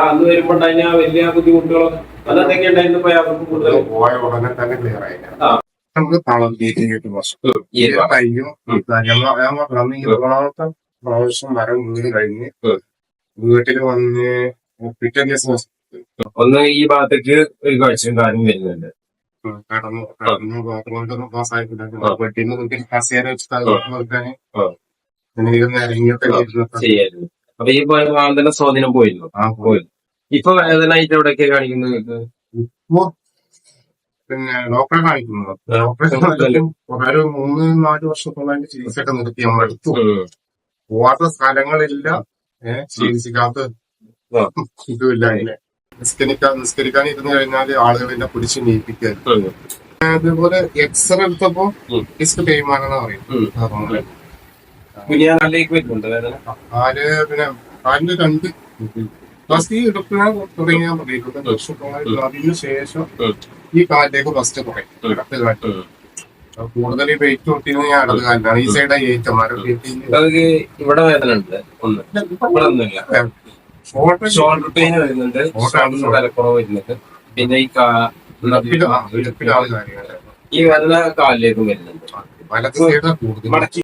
അന്ന് വലിയ പോയ ഉടനെ തന്നെ ക്ലിയർ ആയില്ല നമുക്ക് പ്രാവശ്യം മരം വീട് കഴിഞ്ഞ്. വീട്ടിൽ വന്ന് പിറ്റേ ദിവസം ഒന്ന് ഈ ഭാഗത്തേക്ക് ഒരു കാഴ്ചയും കാര്യം വരുന്നുണ്ട് കടന്നു കടന്നു ബാത്റൂമിലൊന്നും പെട്ടിന്ന് നോക്കി കസേര വെച്ച്. നോക്കാന് ചെയ്യായിരുന്നു അപ്പൊ ഈ വേദന സ്വാധീനം പോയിരുന്നു. ആ പോയി. ഇപ്പൊ വേദനയിട്ട് എവിടെയൊക്കെ കാണിക്കുന്നത്? ഇപ്പൊ പിന്നെ ഡോക്ടറെ കാണിക്കുന്നു. ഡോക്ടറെ ഒരു മൂന്ന് നാല് വർഷത്തോളം ചികിത്സയൊക്കെ നിർത്തി നമ്മൾ എടുത്തു പോവാത്ത സ്ഥലങ്ങളില്ല. ഏഹ് ചികിത്സിക്കാത്ത. ഇതുമില്ല. അതിനെ നിസ്കരിക്കാൻ നിസ്കരിക്കാൻ ഇരുന്ന് കഴിഞ്ഞാൽ ആളുകൾ എന്നെ പിടിച്ച് നീപ്പിക്കുക. അതുപോലെ എക്സ്റേ എടുത്തപ്പോ. ഡിസ്ക് തേയ്മാനെന്ന് പറയും. കുഞ്ഞാനാളിലേക്ക് വരുന്നുണ്ട് വേദന കാൽ പിന്നെ കാലിന്റെ രണ്ട്. ഫസ്റ്റ് ഈ എടുക്കാൻ തുടങ്ങിയാൽ മതി. ഇരുപത്തഞ്ച് വർഷത്തോളം അതിന് ശേഷം ഈ കാലിലേക്ക് ഫസ്റ്റ് കുറയും. ഇടത്ത് കാറ്റ്. കൂടുതൽ വെയിറ്റ് കൊടുത്തിരുന്നത് ഞാൻ ഇടത് കാലിലാണ്. ഈ സൈഡ് ഏറ്റവും ഇവിടെ വേദന ഉണ്ട്? ഒന്ന് ഇവിടെ ഒന്നുമില്ല. ഷോൾഡർ പെയിൻ വരുന്നുണ്ട്. തലക്കുറവ് വരുന്നുണ്ട്. പിന്നെ ഈ ഈ വേദന കാലിലേക്കും വരുന്നുണ്ട്. മടക്കി.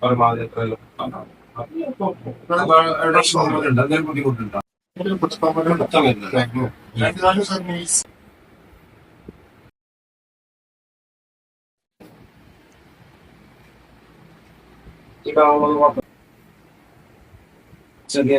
പരമാവധി എത്രയല്ലോ? ബുദ്ധിമുട്ടുണ്ടോ മാത്രം. ചെറിയ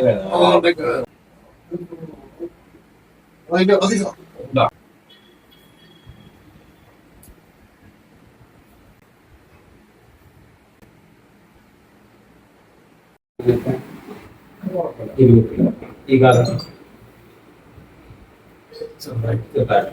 ഉണ്ടോ? ഇരുപത്തില്ല. ഈ കാലം ചെറുതായിട്ട് ചെറുതായിട്ട്.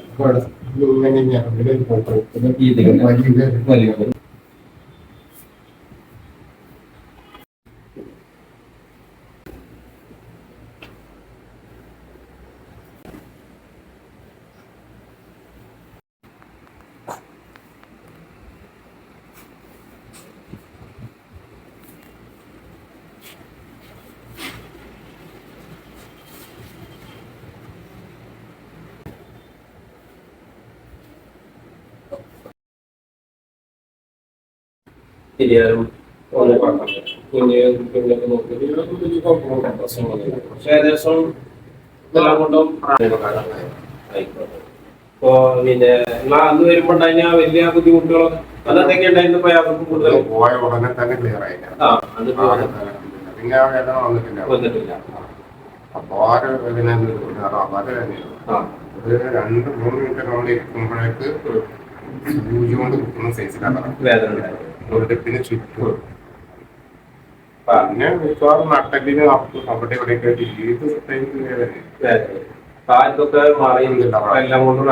കുഞ്ഞ് കുഞ്ഞൊക്കെ നോക്കി. പക്ഷേ ഏകദേശം ഇതെല്ലാം കൊണ്ടും ആയിക്കോട്ടെ. ഇപ്പൊ പിന്നെ നിങ്ങൾ അന്ന് വരുമ്പോ ഉണ്ടായിരുന്ന ആ വലിയ ബുദ്ധിമുട്ടുകളോ അതെന്തൊക്കെ ഉണ്ടായിരുന്നു. പ്രയാസം കൂടുതൽ പോയ ഉടനെ തന്നെ ക്ലിയർ ആയില്ല ആ അത് പിന്നെ ആ വേദന വന്നിട്ടില്ല. വന്നിട്ടില്ല. അപാര വേദന അപാര വേദനയാണ് ആ ഒരു രണ്ട് മൂന്ന് മിനിറ്റ് നമ്മൾ ഇരിക്കുമ്പോഴേക്ക് സൂചി കൊണ്ട് കുത്തുന്ന സൈസിലാണ് ഒരിടപ്പിന് ചുറ്റും. പിന്നെ മിക്കവാറും നട്ടലിന് അപ്പ് അവിടെ ഇവിടെയൊക്കെ ഏത് ടൈമിൽ വേദന? മാറിയില്ല എല്ലാം കൊണ്ടും